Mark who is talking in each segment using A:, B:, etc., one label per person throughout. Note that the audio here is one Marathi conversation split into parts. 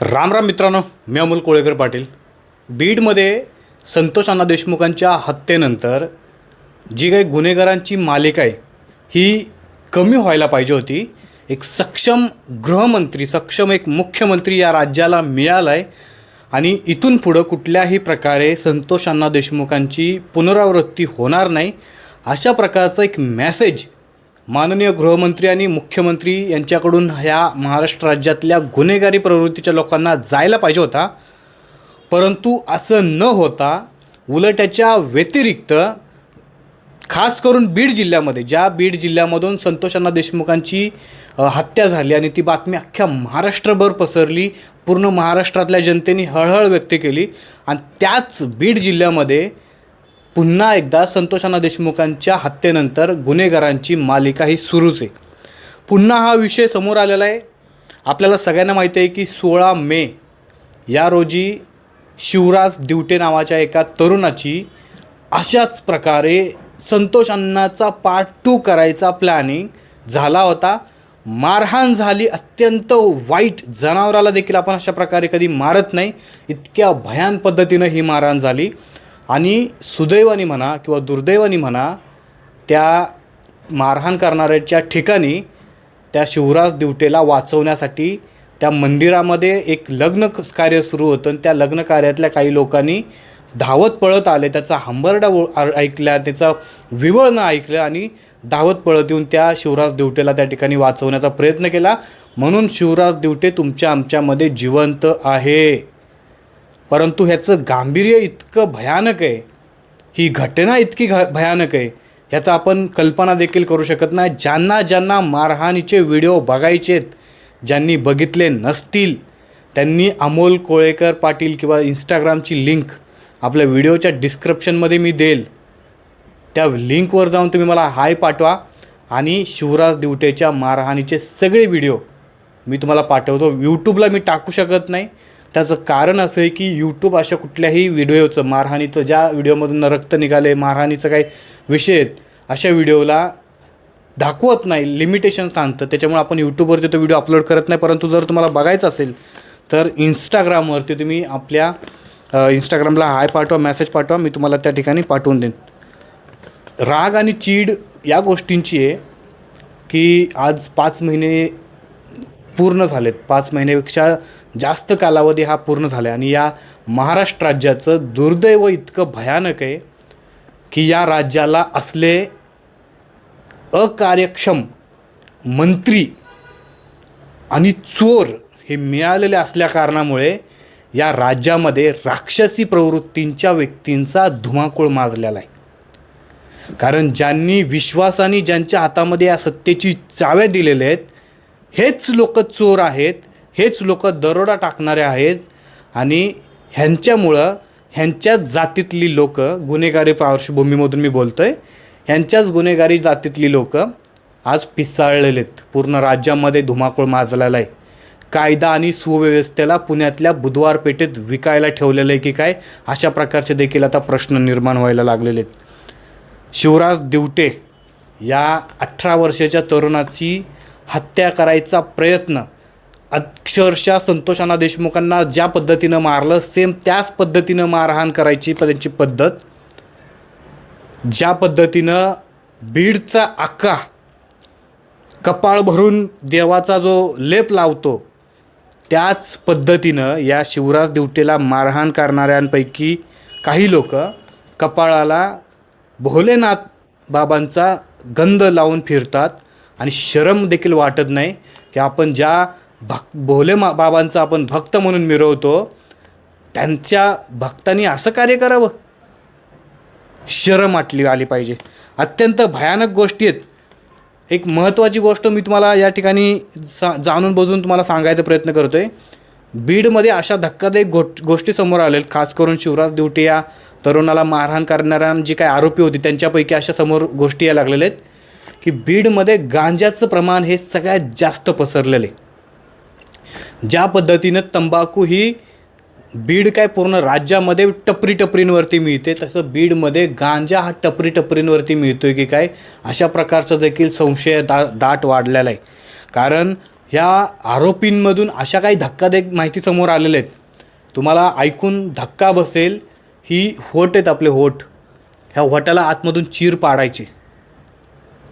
A: राम राम मित्रांनो मी अमोल कोळेकर पाटील. बीडमध्ये संतोष अण्णा देशमुखांच्या हत्येनंतर जी काही गुन्हेगारांची मालिका आहे ही कमी व्हायला पाहिजे होती. एक सक्षम गृहमंत्री सक्षम एक मुख्यमंत्री या राज्याला मिळाला आहे आणि इथून पुढं कुठल्याही प्रकारे संतोष अण्णा देशमुखांची पुनरावृत्ती होणार नाही. अशा प्रकारचा एक मॅसेज माननीय गृहमंत्री आणि मुख्यमंत्री यांच्याकडून ह्या महाराष्ट्र राज्यातल्या गुन्हेगारी प्रवृत्तीच्या लोकांना जायला पाहिजे होता. परंतु असं न होता उलट याच्या व्यतिरिक्त खास करून बीड जिल्ह्यामध्ये ज्या बीड जिल्ह्यामधून संतोष देशमुखांची हत्या झाली आणि ती बातमी अख्ख्या महाराष्ट्रभर पसरली पूर्ण महाराष्ट्रातल्या जनतेने हळहळ व्यक्त केली आणि त्याच बीड जिल्ह्यामध्ये पुन्हा एकदा संतोषाना देशमुखांच्या हत्येनंतर गुन्हेगारांची मालिका ही सुरूच आहे. पुन्हा हा विषय समोर आलेला आहे. आपल्याला सगळ्यांना माहिती आहे की सोळा मे या रोजी शिवराज दिवटे नावाच्या एका तरुणाची अशाच प्रकारे संतोष अण्णाचा पार्ट टू करायचा प्लॅनिंग झाला होता. मारहाण झाली अत्यंत वाईट जनावराला देखील आपण अशा प्रकारे कधी मारत नाही. इतक्या भयान पद्धतीनं ही मारहाण झाली. आणि सुदैवाने म्हणा किंवा दुर्दैवाने म्हणा त्या मारहाण करणाऱ्याच्या ठिकाणी त्या शिवराज दिवटेला वाचवण्यासाठी त्या मंदिरामध्ये एक लग्न क- कार्य सुरू होतं. आणि त्या लग्न कार्यातल्या काही लोकांनी धावत पळत आले. त्याचा हंबरडा ऐकल्या आ- ऐकला त्याचा विवळ न ऐकलं आणि धावत पळत येऊन त्या शिवराज दिवटेला त्या ठिकाणी वाचवण्याचा प्रयत्न केला. म्हणून शिवराज दिवटे तुमच्या आमच्यामध्ये जिवंत आहे. परंतु ह्याचं गांभीर्य इतकं भयानक आहे ही घटना इतकी घ भयानक आहे ह्याचा आपण कल्पना देखील करू शकत नाही. ज्यांना ज्यांना मारहाणीचे व्हिडिओ बघायचेत ज्यांनी बघितले नसतील त्यांनी अमोल कोळेकर पाटील किंवा इंस्टाग्रामची लिंक आपल्या व्हिडिओच्या डिस्क्रिप्शनमध्ये मी देईल. त्या लिंकवर जाऊन तुम्ही मला हाय पाठवा आणि शिवराज दिवटेच्या मारहाणीचे सगळे व्हिडिओ मी तुम्हाला पाठवतो. यूट्यूबला मी टाकू शकत नाही. त्याचं कारण असं आहे की यूट्यूब अशा कुठल्याही व्हिडिओचं मारहाणीचं ज्या व्हिडिओमधून रक्त निघाले मारहाणीचं काही विषय आहेत अशा व्हिडिओला दाखवत नाही लिमिटेशन सांगतं त्याच्यामुळे आपण यूट्यूबवरती तो व्हिडिओ अपलोड करत नाही. परंतु जर तुम्हाला बघायचं असेल तर इंस्टाग्रामवरती तुम्ही आपल्या इंस्टाग्रामला हाय पाठवा मेसेज पाठवा मी तुम्हाला त्या ठिकाणी पाठवून देईन. राग आणि चीड या गोष्टींची आहे की आज पाच महिने पूर्ण झालेत. पाच महिन्यापेक्षा जास्त कालावधी हा पूर्ण झाला आहे आणि या महाराष्ट्र राज्याचं दुर्दैव इतकं भयानक आहे की या राज्याला असले अकार्यक्षम मंत्री आणि चोर हे मिळालेले असल्या कारणामुळे या राज्यामध्ये राक्षसी प्रवृत्तींच्या व्यक्तींचा धुमाकूळ माजलेला आहे. कारण ज्यांनी विश्वासाने ज्यांच्या हातामध्ये या सत्तेची चाव्या दिलेल्या आहेत हेच लोक चोर आहेत हेच लोक दरोडा टाकणारे आहेत आणि ह्यांच्यामुळं ह्यांच्याच जातीतली लोक गुन्हेगारी पार्श्वभूमीमधून मी बोलतो आहे ह्यांच्याच गुन्हेगारी जातीतली लोक आज पिसाळलेले आहेत पूर्ण राज्यामध्ये धुमाकूळ माजलेला आहे कायदा आणि सुव्यवस्थेला पुण्यातल्या बुधवार पेठेत विकायला ठेवलेलं आहे की काय अशा प्रकारचे देखील आता प्रश्न निर्माण व्हायला लागलेले आहेत. शिवराज दिवटे या अठरा वर्षाच्या तरुणाची हत्या करायचा प्रयत्न अक्षरशः संतोष देशमुखांना ज्या पद्धतीनं मारलं सेम त्याच पद्धतीनं मारहाण करायची त्यांची पद्धत. ज्या पद्धतीनं बीडचा आका कपाळ भरून देवाचा जो लेप लावतो त्याच पद्धतीनं या शिवराज दिवटेला मारहाण करणाऱ्यांपैकी काही लोक कपाळाला भोलेनाथ बाबांचा गंध लावून फिरतात. आणि शरम देखील वाटत नाही की आपण ज्या भक भोले मा बाबांचा आपण भक्त म्हणून मिरवतो त्यांच्या भक्तांनी असं कार्य करावं? शरम वाटली आली पाहिजे. अत्यंत भयानक गोष्टी आहेत. एक महत्त्वाची गोष्ट मी तुम्हाला या ठिकाणी सा जाणून बजून तुम्हाला सांगायचा प्रयत्न करतो आहे बीडमध्ये अशा धक्कादायक गो गोष्टी समोर आलेल्या खास करून शिवराज दिवटे या तरुणाला मारहाण करणाऱ्या जी काही आरोपी होती त्यांच्यापैकी अशा समोर गोष्टी या लागलेल्या आहेत की बीडमध्ये गांजाचं प्रमाण हे सगळ्यात जास्त पसरलेलं आहे. ज्या पद्धतीनं तंबाखू ही बीड काय पूर्ण राज्यामध्ये टपरी टपरींवरती मिळते तसं बीडमध्ये गांजा हा टपरी टपरींवरती मिळतोय की काय अशा प्रकारचा देखील संशय दा दाट वाढलेला आहे. कारण ह्या आरोपींमधून अशा काही धक्कादायक माहिती समोर आलेल्या आहेत. तुम्हाला ऐकून धक्का बसेल ही होट आहेत आपले होट. ह्या होटाला आतमधून चीर पाडायची.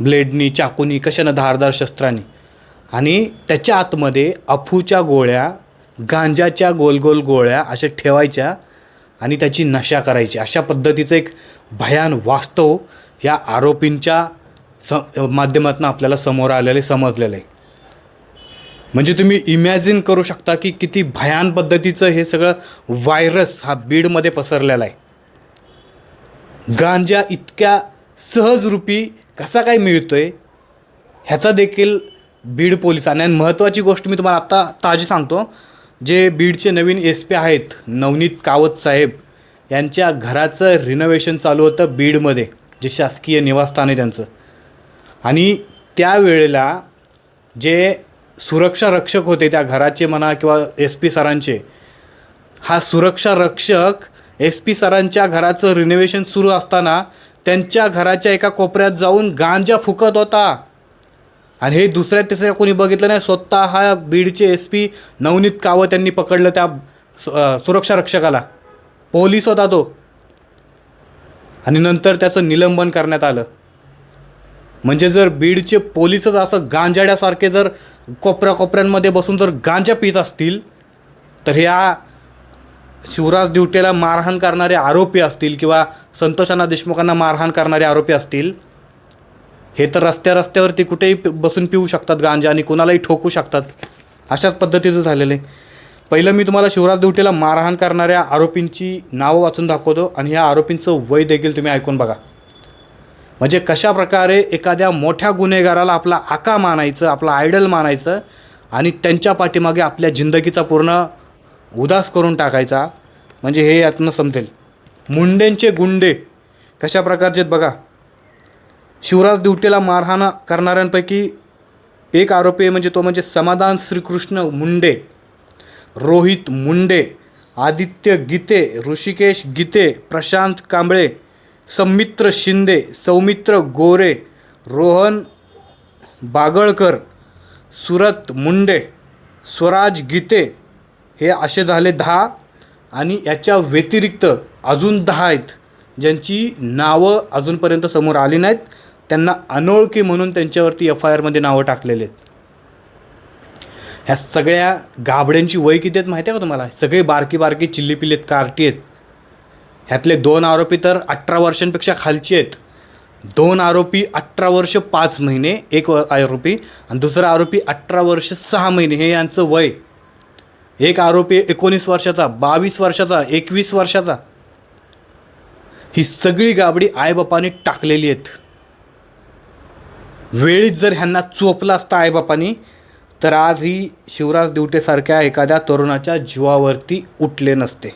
A: ब्लेडनी चाकूनी कशानं धारदार शस्त्रांनी. आणि त्याच्या आतमध्ये अफूच्या गोळ्या गांजाच्या गोल गोल गोळ्या अशा ठेवायच्या आणि त्याची नशा करायची. अशा पद्धतीचं एक भयान वास्तव या आरोपींच्या स माध्यमातून आपल्याला समोर आलेले समजलेलं आहे. म्हणजे तुम्ही इमॅजिन करू शकता की किती भयान पद्धतीचं हे सगळं व्हायरस हा बीडमध्ये पसरलेला आहे. गांजा इतक्या सहजरूपी कसा काय मिळतो आहे ह्याचा देखील बीड पोलिसांनी. आणि महत्त्वाची गोष्ट मी तुम्हाला आत्ता ताजी सांगतो जे बीडचे नवीन एस पी आहेत नवनीत कावत साहेब यांच्या घराचं रिनोव्हेशन चालू होतं बीडमध्ये जे शासकीय निवासस्थान आहे त्यांचं. आणि त्यावेळेला जे सुरक्षा रक्षक होते त्या घराचे म्हणा किंवा एस पी सरांचे हा सुरक्षा रक्षक एस पी सरांच्या घराचं रिनोव्हेशन सुरू असताना त्यांच्या घराच्या एका कोपऱ्यात जाऊन गांजा फुकत होता. आणि हे दुसऱ्या तिसऱ्या कोणी बघितलं नाही स्वतः हा बीडचे एस पी नवनीत कावत यांनी पकडलं त्या सुरक्षा रक्षकाला. पोलीस होता तो. आणि नंतर त्याचं निलंबन करण्यात आलं. म्हणजे जर बीडचे पोलीसच असं गांजाड्यासारखे जर कोपऱ्या कोपऱ्यांमध्ये बसून जर गांजा पित असतील तर ह्या शिवराज दिवटेला मारहाण करणारे आरोपी असतील किंवा संतोषांना देशमुखांना मारहाण करणारे आरोपी असतील हे तर रस्त्या रस्त्यावरती कुठेही बसून पिऊ शकतात गांजा आणि कोणालाही ठोकू शकतात. अशाच पद्धतीचं झालेलं आहे. पहिलं मी तुम्हाला शिवराज दिवटेला मारहाण करणाऱ्या आरोपींची नावं वाचून दाखवतो आणि ह्या आरोपींचं वय देखील तुम्ही ऐकून बघा. म्हणजे कशा प्रकारे एखाद्या मोठ्या गुन्हेगाराला आपला आका मानायचं आपला आयडल मानायचं आणि त्यांच्या पाठीमागे आपल्या जिंदगीचा पूर्ण उदास करून टाकायचा म्हणजे हे यातनं समजेल. मुंडेंचे गुंडे कशा प्रकारचे आहेत बघा. शिवराज दिवटेला मारहाण करणाऱ्यांपैकी एक आरोपी आहे म्हणजे तो म्हणजे समाधान श्रीकृष्ण मुंडे रोहित मुंडे आदित्य गीते ऋषिकेश गीते प्रशांत कांबळे संमित्र शिंदे सौमित्र गोरे रोहन बागळकर सुरत मुंडे स्वराज गीते हे असे झाले दहा आणि याच्या व्यतिरिक्त अजून दहा आहेत ज्यांची नावं अजूनपर्यंत समोर आली नाहीत. त्यांना अनोळखी म्हणून त्यांच्यावरती एफ आय आरमध्ये नावं टाकलेले आहेत. ह्या सगळ्या गाबड्यांची वय किती आहेत माहिती आहे का तुम्हाला? सगळे बारकी बारकी चिल्लीपिल्ली आहेत कार्टी आहेत. ह्यातले दोन आरोपी तर अठरा वर्षांपेक्षा खालचे आहेत. दोन आरोपी अठरा वर्ष पाच महिने एक आरोपी आणि दुसरा आरोपी अठरा वर्ष सहा महिने हे यांचं वय. एक आरोपी एकोणीस वर्षाचा बावीस वर्षाचा एकवीस वर्षाचा. ही सगळी गाबडी आईबापाने टाकलेली आहेत. वेळीच जर ह्यांना चोपला असता आईबापानी तर आज ही शिवराज दिवटेसारख्या एखाद्या तरुणाच्या जीवावरती उठले नसते.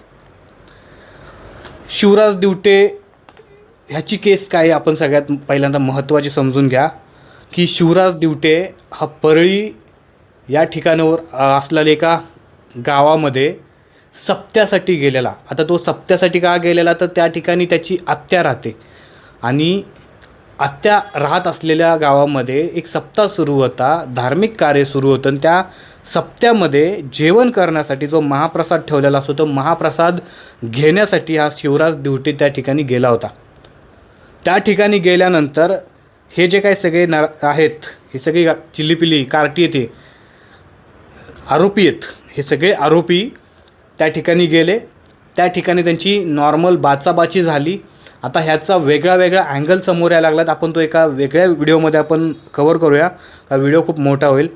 A: शिवराज दिवटे ह्याची केस काय आहे आपण सगळ्यात पहिल्यांदा महत्त्वाची समजून घ्या की शिवराज दिवटे हा परळी या ठिकाणावर असलेला असलेल्या एका गावामध्ये सप्त्यासाठी गेलेला. आता तो सप्त्यासाठी का गेलेला? तर त्या ठिकाणी त्याची आत्या राहते. आणि आत्या राहत असलेल्या गावामध्ये एक सप्ताह सुरू होता धार्मिक कार्य सुरू होतं आणि त्या सप्त्यामध्ये जेवण करण्यासाठी जो महाप्रसाद ठेवलेला असतो तो महाप्रसाद घेण्यासाठी हा शिवराज दिवटे त्या ठिकाणी गेला होता. त्या ठिकाणी गेल्यानंतर हे जे काही सगळे नर आहेत हे सगळी चिलीपिली कार्टी येते आरोपी आहेत. हे सगळे आरोपी त्या ठिकाणी गेले. त्या ठिकाणी त्यांची नॉर्मल बाचाबाची झाली. आता ह्याचा वेगळा वेगळा अँगल समोर यायला लागलात. आपण तो एका वेगळ्या व्हिडिओमध्ये आपण कवर करूया. का व्हिडिओ खूप मोठा होईल.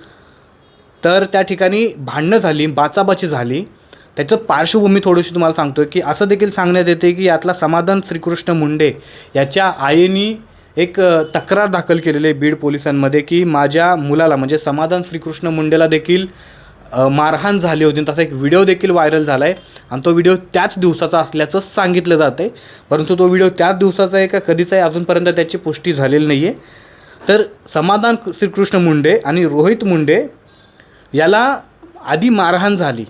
A: तर त्या ठिकाणी भांडणं झाली बाचाबाची झाली. त्याचं पार्श्वभूमी थोडीशी तुम्हाला सांगतो की असं देखील सांगण्यात येते की यातला समाधान श्रीकृष्ण मुंडे याच्या आईनी एक तक्रार दाखल केलेली आहे बीड पोलिसांमध्ये की माझ्या मुलाला म्हणजे समाधान श्रीकृष्ण मुंडेला देखील मारहाण झाली होती. तसा एक व्हिडिओ देखील व्हायरल झाला आहे आणि तो व्हिडिओ त्याच दिवसाचा असल्याचं सांगितलं जातं आहे परंतु तो व्हिडिओ त्याच दिवसाचा आहे का कधीचा आहे अजूनपर्यंत त्याची पुष्टी झालेली नाही आहे तर समाधान श्रीकृष्ण मुंडे आणि रोहित मुंडे याला आधी मारहाण झाली.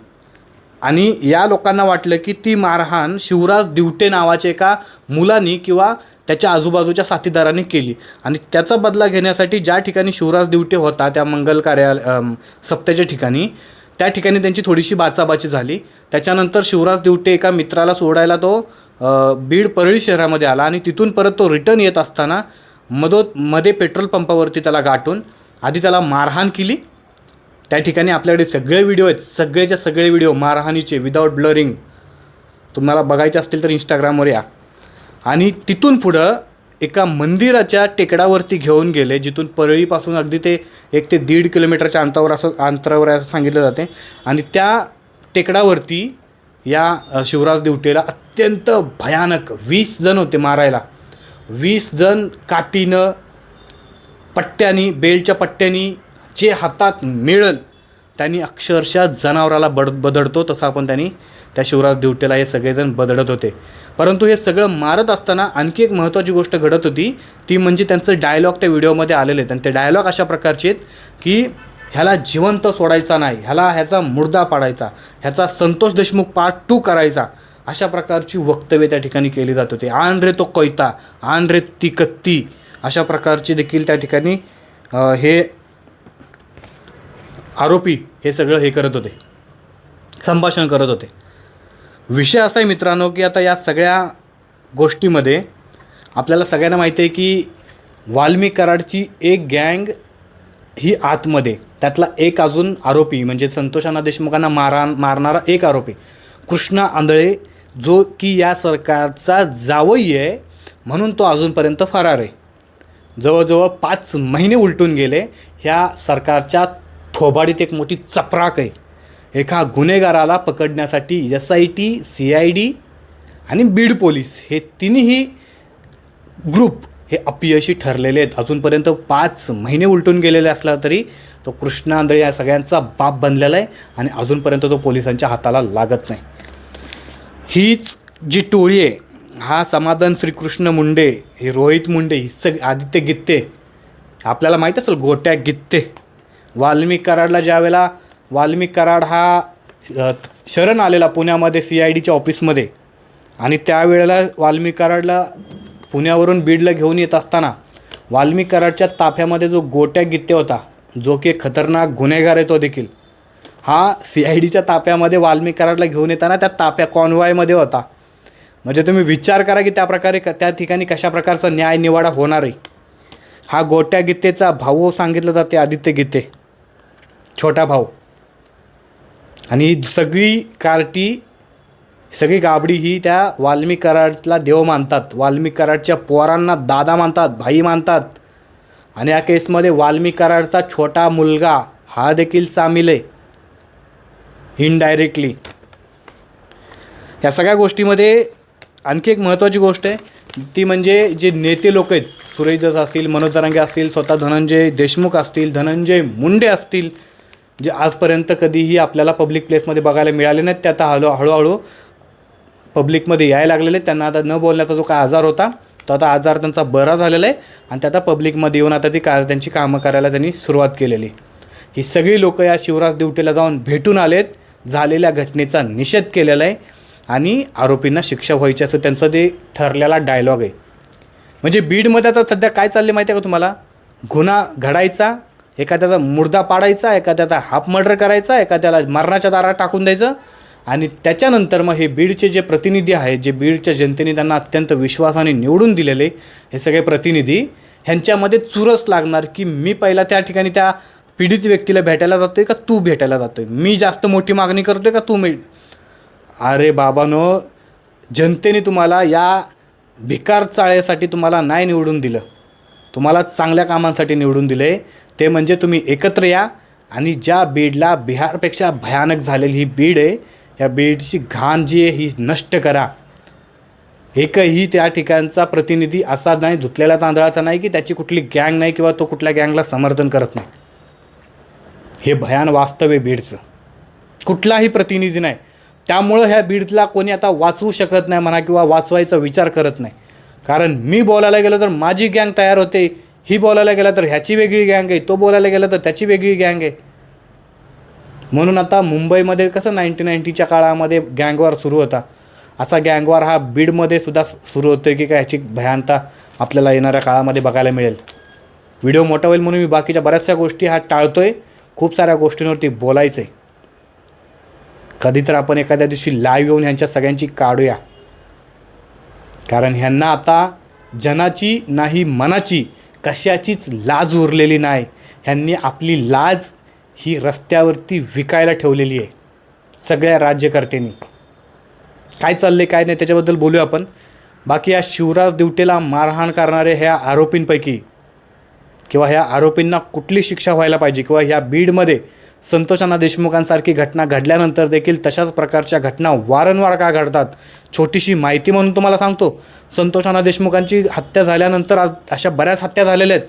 A: आणि या लोकांना वाटलं की ती मारहाण शिवराज दिवटे नावाच्या एका मुलानी किंवा त्याच्या आजूबाजूच्या साथीदारांनी केली. आणि त्याचा बदला घेण्यासाठी ज्या ठिकाणी शिवराज दिवटे होता त्या मंगल कार्यालय सप्त्याच्या ठिकाणी त्या ठिकाणी त्यांची थोडीशी बाचाबाची झाली. त्याच्यानंतर शिवराज दिवटे एका मित्राला सोडायला तो बीड परळी शहरामध्ये आला आणि तिथून परत तो रिटर्न येत असताना मदोत मध्ये पेट्रोल पंपावरती त्याला गाठून आधी त्याला मारहाण केली. त्या ठिकाणी आपल्याकडे सगळे व्हिडिओ आहेत. सगळेच्या सगळे व्हिडिओ मारहाणीचे विदाऊट ब्लरिंग तुम्हाला बघायचे असतील तर इंस्टाग्रामवर या. आणि तिथून पुढं एका मंदिराच्या टेकडावरती घेऊन गेले जिथून परळीपासून अगदी ते एक ते दीड किलोमीटरच्या अंतरावर असं अंतरावर आहे असं सांगितलं जाते. आणि त्या टेकडावरती या शिवराज दिवटेला अत्यंत भयानक वीस जण होते मारायला. वीस जण काठीनं पट्ट्यानी बेलच्या पट्ट्यानी जे हातात मिळल त्यांनी अक्षरशः जनावराला बड बदडतो तसं आपण त्यांनी त्या शिवराज दिवटेला हे सगळेजण बदडत होते. परंतु हे सगळं मारत असताना आणखी एक महत्त्वाची गोष्ट घडत होती ती म्हणजे त्यांचं डायलॉग त्या व्हिडिओमध्ये आलेले आहेत आणि ते डायलॉग अशा प्रकारचे आहेत की ह्याला जिवंत सोडायचा नाही ह्याला ह्याचा मुर्दा पाडायचा ह्याचा संतोष देशमुख पार्ट टू करायचा अशा प्रकारची वक्तव्य त्या ठिकाणी केली जात होती. आण रे तो कोयता आण रे ती कत्ती अशा प्रकारची देखील त्या ठिकाणी हे आरोपी हे सगळं हे करत होते. संभाषण करत होते. विषय असा आहे मित्रांनो की आता या सगळ्या गोष्टीमध्ये आपल्याला सगळ्यांना माहिती आहे की वाल्मिक कराडची एक गँग ही आतमध्ये त्यातला एक अजून आरोपी म्हणजे संतोषाना देशमुखांना मारा मारणारा एक आरोपी कृष्णा आंधळे जो की या सरकारचा जावई आहे म्हणून तो अजूनपर्यंत फरार आहे. जवळजवळ पाच महिने उलटून गेले ह्या सरकारच्या थोबाडीत एक मोठी चपराक आहे. एका गुन्हेगाराला पकडण्यासाठी S I T C I D आणि बीड पोलीस हे तिन्ही ग्रुप हे अपयशी ठरलेले आहेत. अजूनपर्यंत पाच महिने उलटून गेलेले असला तरी तो कृष्णा आंधळे या सगळ्यांचा बाप बनलेला आहे आणि अजूनपर्यंत तो पोलिसांच्या हाताला लागत नाही. हीच जी टोळी आहे हा समाधान श्रीकृष्ण मुंडे हे रोहित मुंडे ही सग आदित्य गित्ते. आपल्याला माहीत असेल गोट्या गित्ते. वाल्मिक कराडला ज्यावेळेला वाल्मिक कराड हा शरण आलेला पुण्यामध्ये सी आय डीच्या ऑफिसमध्ये आणि त्यावेळेला वाल्मिक कराडला पुण्यावरून बीडला घेऊन येत असताना वाल्मिक कराडच्या ताफ्यामध्ये जो गोट्या गित्ते होता जो की खतरनाक गुन्हेगार आहे तो देखील हा सी आय डीच्या ताफ्यामध्ये वाल्मिक कराडला घेऊन येताना त्या ताफ्या कॉन्वॉयमध्ये होता. म्हणजे तुम्ही विचार करा की त्या प्रकारे क त्या ठिकाणी कशा प्रकारचा न्याय निवाडा होणार आहे हा गोट्या गीतेचा भाऊ सांगितलं जाते आदित्य गीते छोटा भाऊ. आणि ही सगळी कार्टी सगळी गाबडी ही त्या वाल्मी कराडला देव मानतात. वाल्मी कराडच्या पोरांना दादा मानतात भाई मानतात. आणि या केसमध्ये वाल्मी कराडचा छोटा मुलगा हा देखील सामील आहे. इनडायरेक्टली या सगळ्या गोष्टीमध्ये आणखी एक महत्त्वाची गोष्ट आहे. ती म्हणजे जे नेते लोक आहेत सुरेश दस असतील मनोज जरांगे असतील स्वतः धनंजय देशमुख असतील धनंजय मुंडे असतील जे आजपर्यंत कधीही आपल्याला पब्लिक प्लेसमध्ये बघायला मिळाले नाहीत ते आता हळू हळूहळू पब्लिकमध्ये यायला लागलेले त्यांना आता न बोलण्याचा जो काय आजार होता तो आता आजार त्यांचा बरा झालेला आहे आणि ते आता पब्लिकमध्ये येऊन आता ती कार त्यांची कामं करायला त्यांनी सुरुवात केलेली ही सगळी लोकं या शिवराज दिवटेला जाऊन भेटून आलेत झालेल्या घटनेचा निषेध केलेला आहे आणि आरोपींना शिक्षा व्हायची असं त्यांचं ते ठरलेला डायलॉग आहे. म्हणजे बीडमध्ये आता सध्या काय चालले माहिती आहे का तुम्हाला? गुन्हा घडायचा एखाद्याचा मुर्दा पाडायचा एखाद्याचा हाफ मर्डर करायचा एखाद्याला मरणाच्या दारात टाकून द्यायचं. आणि त्याच्यानंतर मग हे बीडचे जे प्रतिनिधी आहेत जे बीडच्या जनतेने त्यांना अत्यंत विश्वासाने निवडून दिलेले हे सगळे प्रतिनिधी ह्यांच्यामध्ये चुरस लागणार की मी पहिला त्या ठिकाणी त्या पीडित व्यक्तीला भेटायला जातोय का तू भेटायला जातोय? मी जास्त मोठी मागणी करतोय का तू मी? अरे बाबानो जनतेने तुम्हाला या भिकार चाळ्यासाठी तुम्हाला नाही निवडून दिलं. तुम्हाला चांगल्या कामांसाठी निवडून दिले. ते म्हणजे तुम्ही एकत्र या आणि ज्या बीडला बिहारपेक्षा भयानक झालेली ही बीड आहे या बीडची घाण जी आहे ही नष्ट करा. एकही त्या ठिकाणचा प्रतिनिधी असा नाही धुतलेल्या तांदळाचा नाही की त्याची कुठली गँग नाही किंवा तो कुठल्या गँगला समर्थन करत नाही. हे भयान वास्तव आहे बीडचं. कुठलाही प्रतिनिधी नाही. त्यामुळं ह्या बीडला कोणी आता वाचवू शकत नाही म्हणा किंवा वाचवायचा विचार करत नाही. कारण मी बोलायला गेलो तर माझी गँग तयार होते ही बोलायला गेला तर ह्याची वेगळी गँग आहे तो बोलायला गेला तर त्याची वेगळी गँग आहे. म्हणून आता मुंबईमध्ये कसं नाईन्टी नाईन्टीच्या काळामध्ये गँगवार सुरू होता. असा गँगवार हा बीडमध्ये सुद्धा सुरू होतो की काय ह्याची भयानता आपल्याला येणाऱ्या काळामध्ये बघायला मिळेल. व्हिडिओ मोठा होईल म्हणून मी बाकीच्या बऱ्याचशा गोष्टी हा टाळतोय. खूप साऱ्या गोष्टींवरती बोलायचं आहे कधी तर आपण एखाद्या दिवशी लाईव्ह येऊन ह्यांच्या सगळ्यांची काढूया. कारण ह्यांना आता जनाची नाही मनाची कशाचीच लाज उरलेली नाही. ह्यांनी आपली लाज ही रस्त्यावरती विकायला ठेवलेली आहे सगळ्या राज्यकर्त्यांनी. काय चाललं काय नाही त्याच्याबद्दल बोलूया आपण. बाकी या शिवराज दिवटेला मारहाण करणारे ह्या आरोपींपैकी किंवा ह्या आरोपींना कुठली शिक्षा व्हायला पाहिजे किंवा ह्या बीडमध्ये संतोषांना देशमुखांसारखी घटना घडल्यानंतर देखील तशाच प्रकारच्या घटना वारंवार का घडतात छोटीशी माहिती म्हणून तुम्हाला सांगतो. संतोषांना देशमुखांची हत्या झाल्यानंतर आज अशा बऱ्याच हत्या झालेल्या आहेत.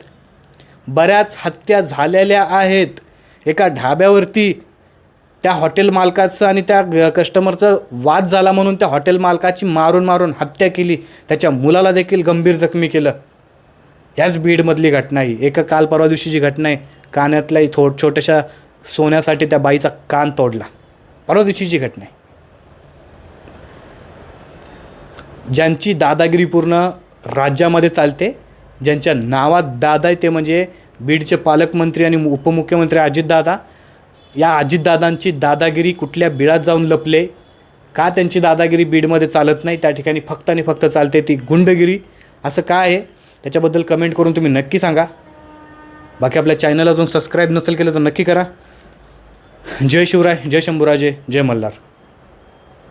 A: बऱ्याच हत्या झालेल्या आहेत. एका ढाब्यावरती त्या हॉटेल मालकाचं आणि त्या ग- कस्टमरचं वाद झाला म्हणून त्या हॉटेल मालकाची मारून मारून हत्या केली. त्याच्या मुलाला देखील गंभीर जखमी केलं. ह्याच बीडमधली घटना ही एका काल परवा दिवशीची घटना आहे कानातल्याही थो छोट्याशा सोन्यासाठी त्या बाईचा कान तोडला. परवा दिवशीची घटना आहे. ज्यांची दादागिरी पूर्ण राज्यामध्ये चालते ज्यांच्या नावात दादा आहे ते म्हणजे बीडचे पालकमंत्री आणि उपमुख्यमंत्री अजितदादा. या अजितदादांची दादागिरी कुठल्या बिळात जाऊन लपले? का त्यांची दादागिरी बीडमध्ये चालत नाही? त्या ठिकाणी फक्त आणि फक्त चालते ती गुंडगिरी. असं काय आहे? त्याच्याबद्दल कमेंट करून तुम्ही नक्की सांगा. बाकी आपल्या चॅनल अजून सबस्क्राईब नसेल केलं तर नक्की करा. जय शिवराय जय शंभूराजे जय मल्हार.